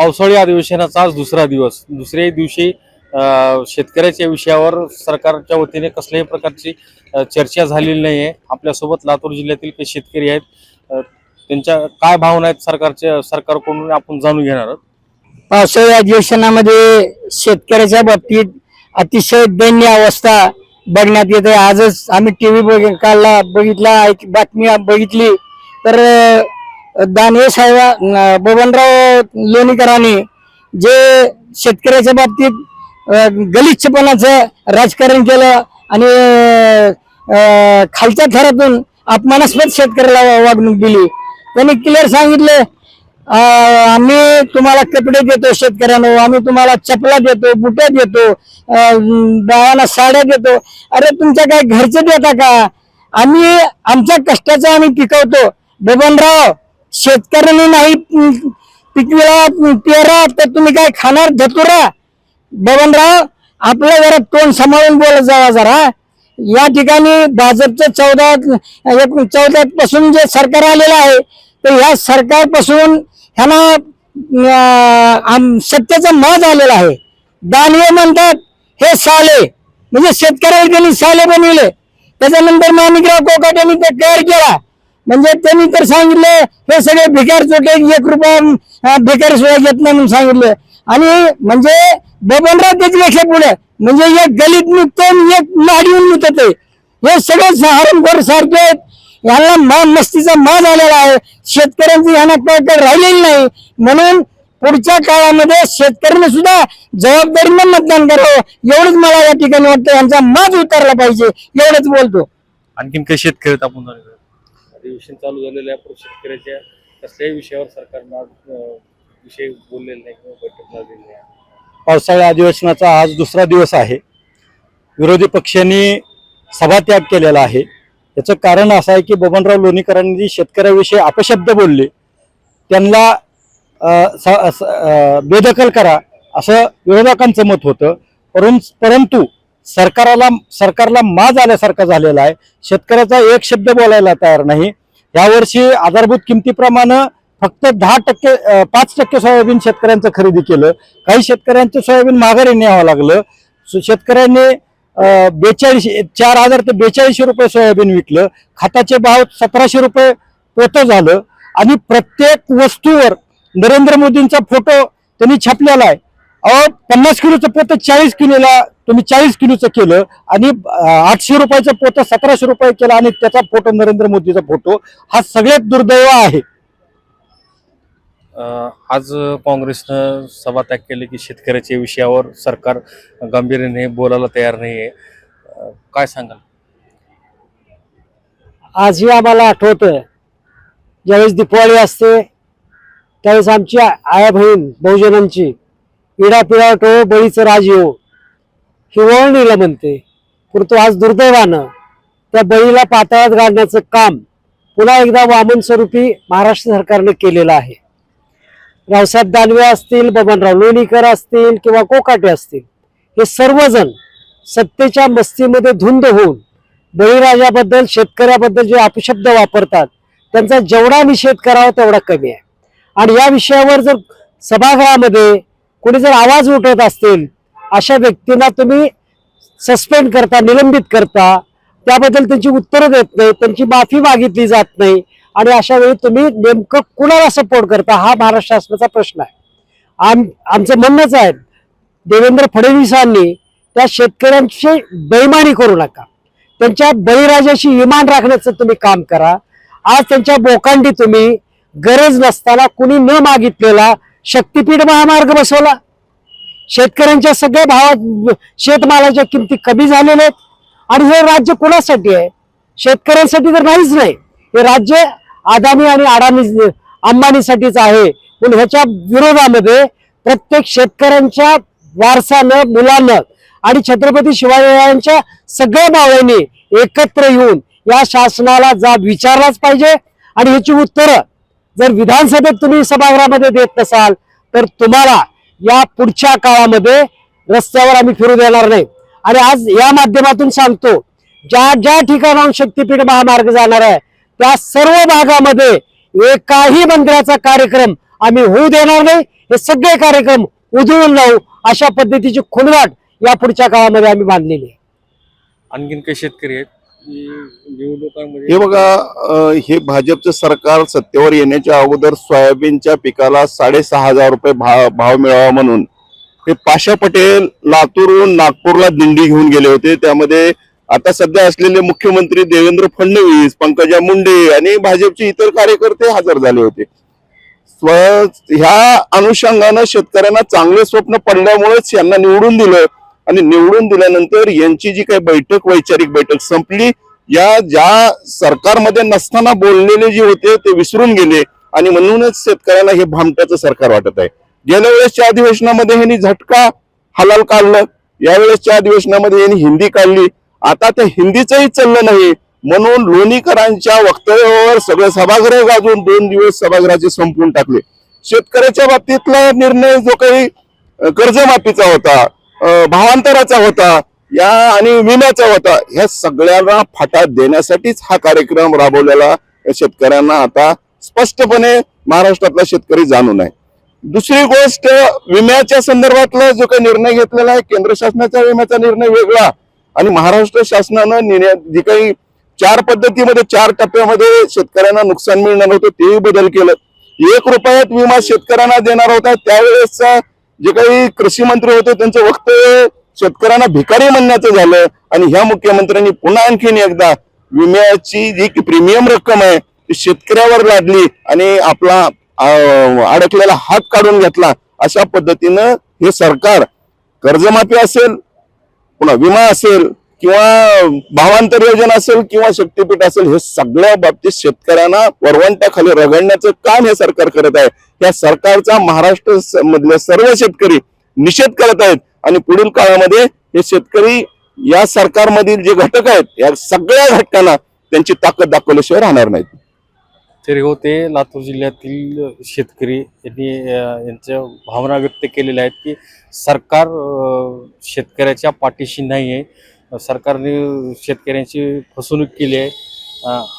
पावसाळी अधिवेशनाचा आज दुसरा दिवस. दुसऱ्याही दिवशी शेतकऱ्याच्या विषयावर सरकारच्या वतीने कसल्याही प्रकारची चर्चा झालेली नाही आहे आपल्यासोबत लातूर जिल्ह्यातील काही शेतकरी आहेत. त्यांच्या काय भावना आहेत सरकारच्या सरकारकडून आपण जाणून घेणार आहोत. पावसाळी अधिवेशनामध्ये शेतकऱ्याच्या बाबतीत अतिशय दैन्य अवस्था बघण्यात येते. आजच आम्ही टीव्ही बघ काढला बघितला एक बातमी बघितली. तर दानवे साहेब बबनराव लोणीकरांनी जे शेतकऱ्याच्या बाबतीत गलिच्छपणाचं राजकारण केलं आणि खालच्या थरातून अपमानास्पद शेतकऱ्याला वागणूक दिली. त्यांनी क्लिअर सांगितलं आम्ही तुम्हाला कपडे देतो शेतकऱ्यांना आम्ही तुम्हाला चपला देतो बुट्या देतो बाळांना साड्या देतो. अरे तुमच्या काय घरचे देता का? आम्ही आमच्या कष्टाचं आम्ही पिकवतो. बबनराव शेतकऱ्यांनी नाही पिकविला पेरा तर तुम्ही काय खाणार? धतुरा. बबनराव आपल्या जरा तोंड सांभाळून बोलत जावा जरा. या ठिकाणी भाजपचं चौदा चौदा पासून जे सरकार आलेलं आहे तर ह्या सरकारपासून ह्यांना आम- सत्तेचा माज आलेला आहे. दानवे म्हणतात हे साले म्हणजे शेतकऱ्याला त्यांनी साले बनविले. त्याच्यानंतर माणिकराव कोकाट यांनी ते तयार केला. म्हणजे त्यांनी तर सांगितलं हे सगळे भिकार चोटे एक रुपया भिकार सुद्धा घेत नाही म्हणून सांगितलं. आणि म्हणजे बबनराव त्याच्यापेक्षा पुढे म्हणजे एक गलित निघतो एक एक नाडीहून निघत हे सगळे सहारणखोर सारखे आहेत. यांना मान मस्तीचा मान आलेला आहे. शेतकऱ्यांची यांना कळकळ राहिलेली नाही. म्हणून पुढच्या काळामध्ये शेतकऱ्यांनी सुद्धा जबाबदारीनं मतदान करावं. एवढंच मला या ठिकाणी वाटतं. यांचा माज उतरला पाहिजे. एवढंच बोलतो. आणखीन काही शेतकरी आपण अधिवेशन चालू झालेलं आहे. पण शेतकऱ्याच्या कसल्याही विषयावर सरकारनं आज विषय बोललेला नाही किंवा बैठक लावलेली नाही. पावसाळ्या अधिवेशनाचा आज दुसरा दिवस आहे. विरोधी पक्षांनी सभात्याग केलेला आहे. याचं कारण असं आहे की बबनराव लोणीकरांनी शेतकऱ्याविषयी अपशब्द बोलले. त्यांना स- बेदखल करा असं विरोधकांचं मत होतं. परंतु सरकाराला सरकारला माज आल्यासारखा झालेला आहे. शेतकऱ्याचा एक शब्द बोलायला तयार नाही. यावर्षी आधारभूत किमतीप्रमाणे फक्त दहा टक्के पाच टक्के सोयाबीन शेतकऱ्यांचं खरेदी केलं. काही शेतकऱ्यांचं सोयाबीन माघारी न्यावं लागलं. शेतकऱ्यांनी बेचाळीसशे चार हजार ते बेचाळीसशे रुपये सोयाबीन विकलं. खताचे भाव सतराशे रुपये पोतं झालं. आणि प्रत्येक वस्तूवर नरेंद्र मोदींचा फोटो त्यांनी छापलेला आहे. अहो पन्नास किलोचं पोतं चाळीस किलोला तुम्ही चाळीस किलोचं केलं आणि आठशे रुपयाचं पोतं सतराशे रुपये केलं आणि त्याचा फोटो नरेंद्र मोदीचा फोटो हा सगळ्यात दुर्दैव आहे. आज काँग्रेसनं सभात्याग केले की शेतकऱ्याच्या विषयावर सरकार गांभीर्याने बोलायला तयार नाही आहे काय सांगाल? आजही आम्हाला आठवतं ज्यावेळेस दिपावळी असते त्यावेळेस आमची आया बहीण बहुजनांची इडा पिडा टो बळीचं राज येऊ हिवळणीला म्हणते परंतु आज दुर्दैवानं त्या बळीला पातळात गाडण्याचं काम पुन्हा एकदा वामन स्वरूपी महाराष्ट्र सरकारनं केलेलं आहे. रावसाहेब दानवे असतील बबनराव लोणीकर असतील किंवा कोकाटे असतील हे सर्वजण सत्तेच्या मस्तीमध्ये धुंद होऊन बळीराजाबद्दल शेतकऱ्याबद्दल जे अपशब्द वापरतात त्यांचा जेवढा निषेध करावा तेवढा कमी आहे. आणि या विषयावर जर सभागृहामध्ये कोणी जर आवाज उठवत असतील अशा व्यक्तींना तुम्ही सस्पेंड करता निलंबित करता. त्याबद्दल त्यांची उत्तरं देत नाही त्यांची माफी मागितली जात नाही. आणि अशा वेळी तुम्ही नेमकं कुणाला सपोर्ट करता हा महाराष्ट्र शासनाचा प्रश्न आहे. आम आमचं म्हणणंच आहे देवेंद्र फडणवीसांनी त्या शेतकऱ्यांची बैमानी करू नका. त्यांच्या बळीराजाशी इमान राखण्याचं तुम्ही काम करा. आज त्यांच्या बोकांडी तुम्ही गरज नसताना कुणी न मागितलेला शक्तीपीठ महामार्ग बसवला. शेतकऱ्यांच्या सगळ्या भावात शेतमालाच्या किमती कमी झालेल्या आहेत. आणि हे राज्य कोणासाठी आहे? शेतकऱ्यांसाठी तर नाहीच नाही. हे राज्य अदानी आणि अडाणी अंबानीसाठीच आहे. पण ह्याच्या विरोधामध्ये प्रत्येक शेतकऱ्यांच्या वारसानं मुलानं आणि छत्रपती शिवाजीराजांच्या सगळ्या मावळ्यांनी एकत्र येऊन या शासनाला जाब विचारलाच पाहिजे. आणि ह्याची उत्तरं जर विधानसभेत तुम्ही सभागृहामध्ये देत नसाल तर तुम्हाला या पुढच्या काळामध्ये रस्त्यावर आम्ही फिरू देणार नाही. आणि आज या माध्यमातून सांगतो ज्या ज्या ठिकाणाहून शक्तीपीठ महामार्ग जाणार आहे त्या सर्व भागामध्ये एकाही मंदिराचा कार्यक्रम आम्ही होऊ देणार नाही. हे सगळे कार्यक्रम उधळून लावू अशा पद्धतीची खुलवाट या पुढच्या काळामध्ये आम्ही बांधलेली आहे. आणखीन काही शेतकरी आहेत? हे बघा हे भाजपचं सरकार सत्तेवर येण्याच्या अगोदर सोयाबीनच्या पिकाला साडेसहा हजार रुपये भाव भाव मिळावा म्हणून हे पाशा पटेल लातूरहून नागपूरला दिंडी घेऊन गेले होते. त्यामध्ये आता सध्या असलेले मुख्यमंत्री देवेंद्र फडणवीस पंकजा मुंडे आणि भाजपचे इतर कार्यकर्ते हजर झाले होते. स्व ह्या अनुषंगानं शेतकऱ्यांना चांगले स्वप्न पडल्यामुळेच यांना निवडून दिलं. आणि निवडून दिल्यानंतर यांची जी काही बैठक वैचारिक बैठक संपली या ज्या सरकारमध्ये नसताना बोललेले जे होते ते विसरून गेले आणि म्हणूनच शेतकऱ्यांना हे भामट्याचं सरकार वाटत आहे. गेल्या वेळेसच्या अधिवेशनामध्ये यांनी झटका हलाल काढलं यावेळेसच्या अधिवेशनामध्ये यांनी हिंदी काढली. आता त्या हिंदीचंही चाललं नाही म्हणून लोणीकरांच्या वक्तव्यावर सगळे सभागृह गाजून दोन दिवस सभागृहाचे संपवून टाकले. शेतकऱ्याच्या बाबतीतला निर्णय जो काही कर्जमाफीचा होता भावांतराचा होता या आणि विम्याचा होता ह्या सगळ्यांना फाटा देण्यासाठीच हा कार्यक्रम राबवलेला शेतकऱ्यांना आता स्पष्टपणे महाराष्ट्रातला शेतकरी जाणून आहे. दुसरी गोष्ट विम्याच्या संदर्भातला जो काही निर्णय घेतलेला आहे केंद्र शासनाचा विम्याचा निर्णय वेगळा आणि महाराष्ट्र शासनानं जी काही चार पद्धतीमध्ये चार टप्प्यामध्ये शेतकऱ्यांना नुकसान मिळणार होतं तेही बदल केलं. एक रुपयात विमा शेतकऱ्यांना देणार होता त्यावेळेसचा जे काही कृषी मंत्री होते त्यांचं वक्तव्य शेतकऱ्यांना भिकारी म्हणण्याचं झालं. आणि ह्या मुख्यमंत्र्यांनी पुन्हा आणखीन एकदा विम्याची जी प्रीमियम रक्कम आहे ती शेतकऱ्यावर लादली आणि आपला अडकलेला हात काढून घेतला. अशा पद्धतीनं हे सरकार कर्जमाफी असेल पुन्हा विमा असेल किंवा भावांतर योजना असेल किंवा शक्तीपीठ असेल हे सगळ्या बाबतीत शेतकऱ्यांना वरवंट्याखाली रगडण्याचं काम हे सरकार करत आहे. या सरकारचा महाराष्ट्र स- मधले सर्व शेतकरी निषेध करत आहेत आणि पुढील काळामध्ये हे शेतकरी या सरकारमधील जे घटक आहेत या सगळ्या घटकांना त्यांची ताकद दाखवल्याशिवाय राहणार नाहीत. तरी होते लातूर जिल्ह्यातील शेतकरी यांनी यांच्या भावना व्यक्त केलेल्या आहेत की सरकार शेतकऱ्याच्या पाठीशी नाही आहे सरकारने शेतकऱ्यांची फसवणूक केली आहे.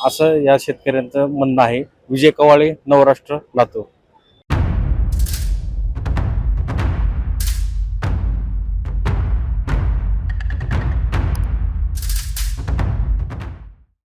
असं या शेतकऱ्यांचं म्हणणं आहे. विजय कवाळे नवराष्ट्र लातूर.